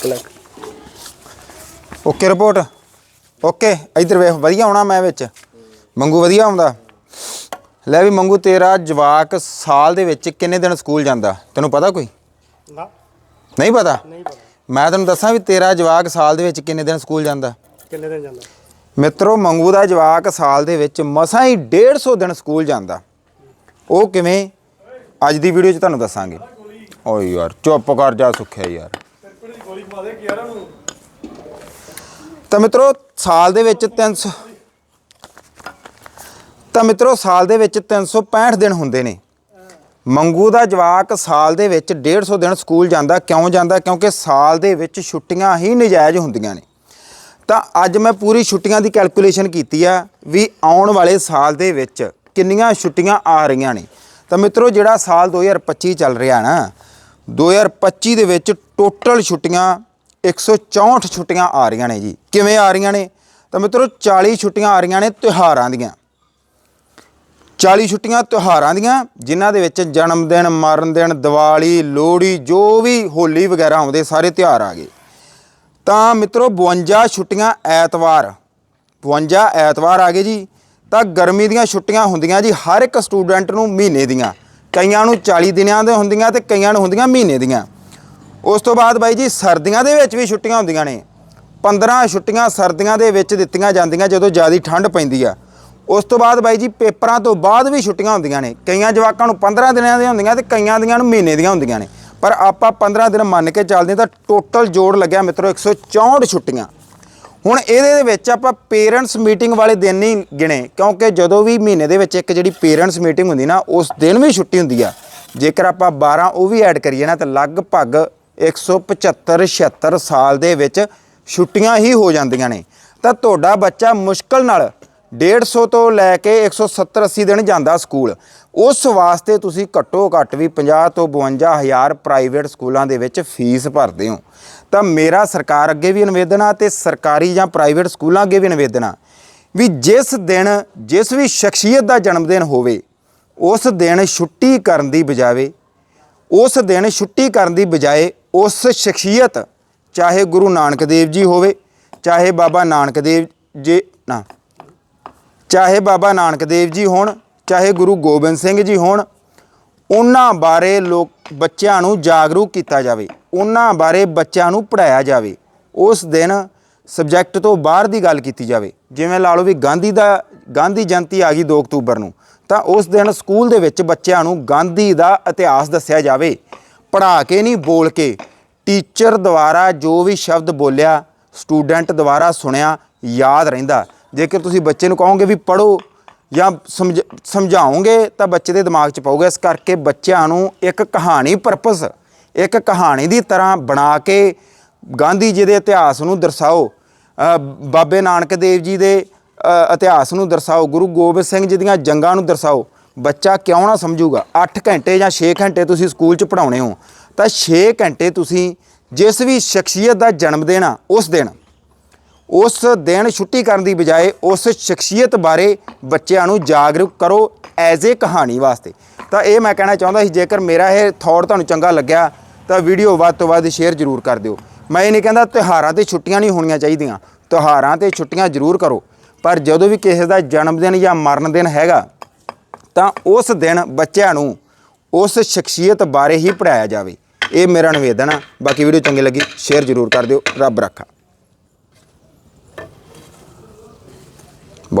1 lakh okay report okay ਇਧਰ ਵੇਖ ਵਧੀਆ ਆਉਣਾ ਮੈਂ ਵਿੱਚ। ਮੰਗੂ ਵਧੀਆ ਆਉਂਦਾ ਲੈ ਵੀ ਮੰਗੂ ਤੇਰਾ ਜਵਾਕ ਸਾਲ ਦੇ ਵਿੱਚ ਕਿੰਨੇ ਦਿਨ ਸਕੂਲ ਜਾਂਦਾ? ਤੈਨੂੰ ਪਤਾ ਕੋਈ? ਨਾ। ਨਹੀਂ ਪਤਾ? ਨਹੀਂ ਪਤਾ। ਮੈਂ ਤੈਨੂੰ ਦੱਸਾਂ ਵੀ ਤੇਰਾ ਜਵਾਕ ਸਾਲ ਦੇ ਵਿੱਚ ਕਿੰਨੇ ਦਿਨ ਸਕੂਲ ਜਾਂਦਾ? ਕਿੰਨੇ ਦਿਨ ਜਾਂਦਾ? ਮਿੱਤਰੋ ਮੰਗੂ ਦਾ ਜਵਾਕ ਸਾਲ ਦੇ ਵਿੱਚ ਮਸਾਂ ਹੀ 150 ਦਿਨ ਸਕੂਲ ਜਾਂਦਾ। ਉਹ ਕਿਵੇਂ? ਅੱਜ ਦੀ ਵੀਡੀਓ 'ਚ ਤੁਹਾਨੂੰ ਦੱਸਾਂਗੇ। ਓਏ ਯਾਰ ਚੁੱਪ ਕਰ ਜਾ ਸੁੱਖਿਆ ਯਾਰ। ਗੋਲੀ ਖਵਾ ਦੇ 11 ਨੂੰ ਤਾਂ ਮਿੱਤਰੋ, ਸਾਲ ਦੇ ਵਿੱਚ 300 ਤਾਂ ਮਿੱਤਰੋ, ਸਾਲ ਦੇ ਵਿੱਚ 365 ਦਿਨ ਹੁੰਦੇ ਨੇ। ਮੰਗੂ ਦਾ ਜਵਾਕ ਸਾਲ ਦੇ ਵਿੱਚ 150 ਦਿਨ ਸਕੂਲ ਜਾਂਦਾ, ਕਿਉਂ ਜਾਂਦਾ? ਕਿਉਂਕਿ ਸਾਲ ਦੇ ਵਿੱਚ ਛੁੱਟੀਆਂ ਹੀ ਨਜਾਇਜ਼ ਹੁੰਦੀਆਂ ਨੇ। ਤਾਂ ਅੱਜ ਮੈਂ ਪੂਰੀ ਛੁੱਟੀਆਂ ਦੀ ਕੈਲਕੂਲੇਸ਼ਨ ਕੀਤੀ ਆ ਵੀ ਆਉਣ ਵਾਲੇ ਸਾਲ ਦੇ ਵਿੱਚ ਕਿੰਨੀਆਂ ਛੁੱਟੀਆਂ ਆ ਰਹੀਆਂ ਨੇ। ਤਾਂ ਮਿੱਤਰੋ, ਜਿਹੜਾ ਸਾਲ 2025 ਚੱਲ ਰਿਹਾ ਨਾ 2025 ਦੇ ਵਿੱਚ ਟੋਟਲ ਛੁੱਟੀਆਂ 164 ਛੁੱਟੀਆਂ ਆ ਰਹੀਆਂ ਨੇ ਜੀ। ਕਿਵੇਂ ਆ ਰਹੀਆਂ ਨੇ? ਤਾਂ ਮਿੱਤਰੋ 40 ਛੁੱਟੀਆਂ ਆ ਰਹੀਆਂ ਨੇ ਤਿਉਹਾਰਾਂ ਦੀਆਂ। 40 ਛੁੱਟੀਆਂ ਤਿਉਹਾਰਾਂ ਦੀਆਂ, ਜਿਨ੍ਹਾਂ ਦੇ ਵਿੱਚ ਜਨਮ ਦਿਨ, ਮਰਨ ਦਿਨ, ਦੀਵਾਲੀ, ਲੋਹੜੀ, ਜੋ ਵੀ ਹੋਲੀ ਵਗੈਰਾ ਆਉਂਦੇ, ਸਾਰੇ ਤਿਉਹਾਰ ਆ ਗਏ। ਤਾਂ ਮਿੱਤਰੋ 52 ਛੁੱਟੀਆਂ ਐਤਵਾਰ। 52 ਐਤਵਾਰ ਆ ਗਏ ਜੀ। ਤਾਂ ਗਰਮੀ ਦੀਆਂ ਛੁੱਟੀਆਂ ਹੁੰਦੀਆਂ ਜੀ ਹਰ ਇੱਕ ਸਟੂਡੈਂਟ ਨੂੰ ਮਹੀਨੇ ਦੀਆਂ। ਕਈਆਂ ਨੂੰ 40 ਦਿਨਾਂ ਦੇ ਹੁੰਦੀਆਂ ਤੇ ਕਈਆਂ ਨੂੰ ਹੁੰਦੀਆਂ ਮਹੀਨੇ ਦੀਆਂ। ਉਸ ਤੋਂ ਬਾਅਦ ਬਾਈ ਜੀ ਸਰਦੀਆਂ ਦੇ ਵਿੱਚ ਵੀ ਛੁੱਟੀਆਂ ਹੁੰਦੀਆਂ ਨੇ। 15 ਛੁੱਟੀਆਂ ਸਰਦੀਆਂ ਦੇ ਵਿੱਚ ਦਿੱਤੀਆਂ ਜਾਂਦੀਆਂ ਜਦੋਂ ਜ਼ਿਆਦਾ ਠੰਡ ਪੈਂਦੀ ਆ। ਉਸ ਤੋਂ ਬਾਅਦ ਬਾਈ ਜੀ ਪੇਪਰਾਂ ਤੋਂ ਬਾਅਦ ਵੀ ਛੁੱਟੀਆਂ ਹੁੰਦੀਆਂ ਨੇ। ਕਈਆਂ ਜਵਾਕਾਂ ਨੂੰ 15 ਦਿਨਾਂ ਦੀਆਂ ਹੁੰਦੀਆਂ ਤੇ ਕਈਆਂ ਦੀਆਂ ਨੂੰ ਮਹੀਨੇ ਦੀਆਂ ਹੁੰਦੀਆਂ ਨੇ। ਪਰ ਆਪਾਂ 15 ਦਿਨ ਮੰਨ ਕੇ ਚੱਲਦੇ ਹਾਂ ਤਾਂ ਟੋਟਲ ਜੋੜ ਲੱਗਿਆ ਮਿੱਤਰੋ 164 ਛੁੱਟੀਆਂ। ਹੁਣ ਇਹਦੇ ਦੇ ਵਿੱਚ ਆਪਾਂ ਪੇਰੈਂਟਸ ਮੀਟਿੰਗ ਵਾਲੇ ਦਿਨ ਨਹੀਂ ਗਿਣੇ, ਕਿਉਂਕਿ ਜਦੋਂ ਵੀ ਮਹੀਨੇ ਦੇ ਵਿੱਚ ਇੱਕ ਜਿਹੜੀ ਪੇਰੈਂਟਸ ਮੀਟਿੰਗ ਹੁੰਦੀ ਨਾ, ਉਸ ਦਿਨ ਵੀ ਛੁੱਟੀ ਹੁੰਦੀ ਆ। ਜੇਕਰ ਆਪਾਂ 12 ਉਹ ਵੀ ਐਡ ਕਰੀਏ ਨਾ, ਤਾਂ ਲਗਭਗ 175 76 ਸਾਲ ਦੇ ਵਿੱਚ ਛੁੱਟੀਆਂ ਹੀ ਹੋ ਜਾਂਦੀਆਂ ਨੇ। ਤਾਂ ਤੁਹਾਡਾ ਬੱਚਾ ਮੁਸ਼ਕਲ ਨਾਲ 150 ਤੋਂ ਲੈ ਕੇ 170 80 ਦਿਨ ਜਾਂਦਾ ਸਕੂਲ। ਉਸ ਵਾਸਤੇ ਤੁਸੀਂ ਘੱਟੋ ਘੱਟ ਵੀ 50 ਤੋਂ 52 ਹਜ਼ਾਰ ਪ੍ਰਾਈਵੇਟ ਸਕੂਲਾਂ ਦੇ ਵਿੱਚ ਫੀਸ ਭਰਦੇ ਹੋ। ਤਾਂ ਮੇਰਾ ਸਰਕਾਰ ਅੱਗੇ ਵੀ ਨਿਵੇਦਨ ਆ ਤੇ ਸਰਕਾਰੀ ਜਾਂ ਪ੍ਰਾਈਵੇਟ ਸਕੂਲਾਂ ਅੱਗੇ ਵੀ ਨਿਵੇਦਨ ਆ ਵੀ ਜਿਸ ਦਿਨ, ਜਿਸ ਵੀ ਸ਼ਖਸੀਅਤ ਦਾ ਜਨਮ ਦਿਨ ਹੋਵੇ, ਉਸ ਦਿਨ ਛੁੱਟੀ ਕਰਨ ਦੀ ਬਜਾਏ, ਉਸ ਦਿਨ ਛੁੱਟੀ ਕਰਨ ਦੀ ਬਜਾਏ ਉਸ ਸ਼ਖਸੀਅਤ, ਚਾਹੇ ਗੁਰੂ ਨਾਨਕ ਦੇਵ ਜੀ ਹੋਵੇ, ਚਾਹੇ ਬਾਬਾ ਨਾਨਕ ਦੇਵ ਜੀ ਨਾ, ਚਾਹੇ ਬਾਬਾ ਨਾਨਕ ਦੇਵ ਜੀ ਹੋਣ, ਚਾਹੇ ਗੁਰੂ ਗੋਬਿੰਦ ਸਿੰਘ ਜੀ ਹੋਣ, ਉਹਨਾਂ ਬਾਰੇ ਲੋਕ ਬੱਚਿਆਂ ਨੂੰ ਜਾਗਰੂਕ ਕੀਤਾ ਜਾਵੇ, ਉਹਨਾਂ ਬਾਰੇ ਬੱਚਿਆਂ ਨੂੰ ਪੜਾਇਆ ਜਾਵੇ, ਉਸ ਦਿਨ ਸਬਜੈਕਟ ਤੋਂ ਬਾਹਰ ਦੀ ਗੱਲ ਕੀਤੀ ਜਾਵੇ, ਜਿਵੇਂ ਲਾ ਲਓ ਵੀ ਗਾਂਧੀ ਦਾ, ਗਾਂਧੀ ਜਯੰਤੀ ਆ ਗਈ 2 ਅਕਤੂਬਰ ਨੂੰ, ਤਾਂ ਉਸ ਦਿਨ ਸਕੂਲ ਦੇ ਵਿੱਚ ਬੱਚਿਆਂ ਨੂੰ ਗਾਂਧੀ ਦਾ ਇਤਿਹਾਸ ਦੱਸਿਆ ਜਾਵੇ, ਪੜ੍ਹਾ ਕੇ ਨਹੀਂ ਬੋਲ ਕੇ, ਟੀਚਰ ਦੁਆਰਾ ਜੋ ਵੀ ਸ਼ਬਦ ਬੋਲਿਆ, ਸਟੂਡੈਂਟ ਦੁਆਰਾ ਸੁਣਿਆ, ਯਾਦ ਰਹਿੰਦਾ, ਜੇਕਰ ਤੁਸੀਂ ਬੱਚੇ ਨੂੰ ਕਹੋਗੇ ਵੀ ਪੜੋ ਜਾਂ ਸਮਝ ਸਮਝਾਓਗੇ ਤਾਂ ਬੱਚੇ ਦੇ ਦਿਮਾਗ 'ਚ ਪਾਊਗਾ। ਇਸ ਕਰਕੇ ਬੱਚਿਆਂ ਨੂੰ ਇੱਕ ਕਹਾਣੀ ਪਰਪਸ ਇੱਕ ਕਹਾਣੀ ਦੀ ਤਰ੍ਹਾਂ ਬਣਾ ਕੇ ਗਾਂਧੀ ਜੀ ਦੇ ਇਤਿਹਾਸ ਨੂੰ ਦਰਸਾਓ। ਬਾਬੇ ਨਾਨਕ ਦੇਵ ਜੀ ਦੇ ਇਤਿਹਾਸ ਨੂੰ ਦਰਸਾਓ। ਗੁਰੂ ਗੋਬਿੰਦ ਸਿੰਘ ਜੀ ਦੀਆਂ ਜੰਗਾਂ ਨੂੰ ਦਰਸਾਓ। ਬੱਚਾ ਕਿਉਂ ਨਾ ਸਮਝੂਗਾ? 8 ਘੰਟੇ ਜਾਂ 6 ਘੰਟੇ ਤੁਸੀਂ ਸਕੂਲ 'ਚ ਪੜਾਉਣੇ ਹੋ, ਤਾਂ 6 ਘੰਟੇ ਤੁਸੀਂ ਜਿਸ ਵੀ ਸ਼ਖਸੀਅਤ ਦਾ ਜਨਮ ਦਿਨ ਆ, ਉਸ ਦਿਨ ਉਸ ਦਿਨ ਛੁੱਟੀ ਕਰਨ ਦੀ ਬਜਾਏ ਉਸ ਸ਼ਖਸੀਅਤ ਬਾਰੇ ਬੱਚਿਆਂ ਨੂੰ ਜਾਗਰੂਕ ਕਰੋ ਐਜ਼ ਏ ਕਹਾਣੀ ਵਾਸਤੇ। ਤਾਂ ਇਹ ਮੈਂ ਕਹਿਣਾ ਚਾਹੁੰਦਾ ਸੀ, ਜੇਕਰ ਮੇਰਾ ਇਹ ਥੌਟ ਤੁਹਾਨੂੰ ਚੰਗਾ ਲੱਗਿਆ, ਤਾਂ ਵੀਡੀਓ ਵੱਧ ਤੋਂ ਵੱਧ ਸ਼ੇਅਰ ਜ਼ਰੂਰ ਕਰ ਦਿਓ। ਮੈਂ ਇਹ ਨਹੀਂ ਕਹਿੰਦਾ ਤਿਉਹਾਰਾਂ ਤੇ ਛੁੱਟੀਆਂ ਨਹੀਂ ਹੋਣੀਆਂ ਚਾਹੀਦੀਆਂ, ਤਿਉਹਾਰਾਂ ਤੇ ਛੁੱਟੀਆਂ ਜ਼ਰੂਰ ਕਰੋ। ਪਰ ਜਦੋਂ ਵੀ ਕਿਸੇ ਦਾ ਜਨਮ ਦਿਨ ਜਾਂ ਮਰਨ ਦਿਨ ਹੈਗਾ, ਤਾਂ ਉਸ ਦਿਨ ਬੱਚਿਆਂ ਨੂੰ ਉਸ ਸ਼ਖਸੀਅਤ ਬਾਰੇ ਹੀ ਪੜਾਇਆ ਜਾਵੇ। ਇਹ ਮੇਰਾ ਨਿਵੇਦਨ ਆ। ਬਾਕੀ ਵੀਡੀਓ ਚੰਗੀ ਲੱਗੀ ਸ਼ੇਅਰ ਜ਼ਰੂਰ ਕਰ ਦਿਓ। ਰੱਬ ਰੱਖਾ। บ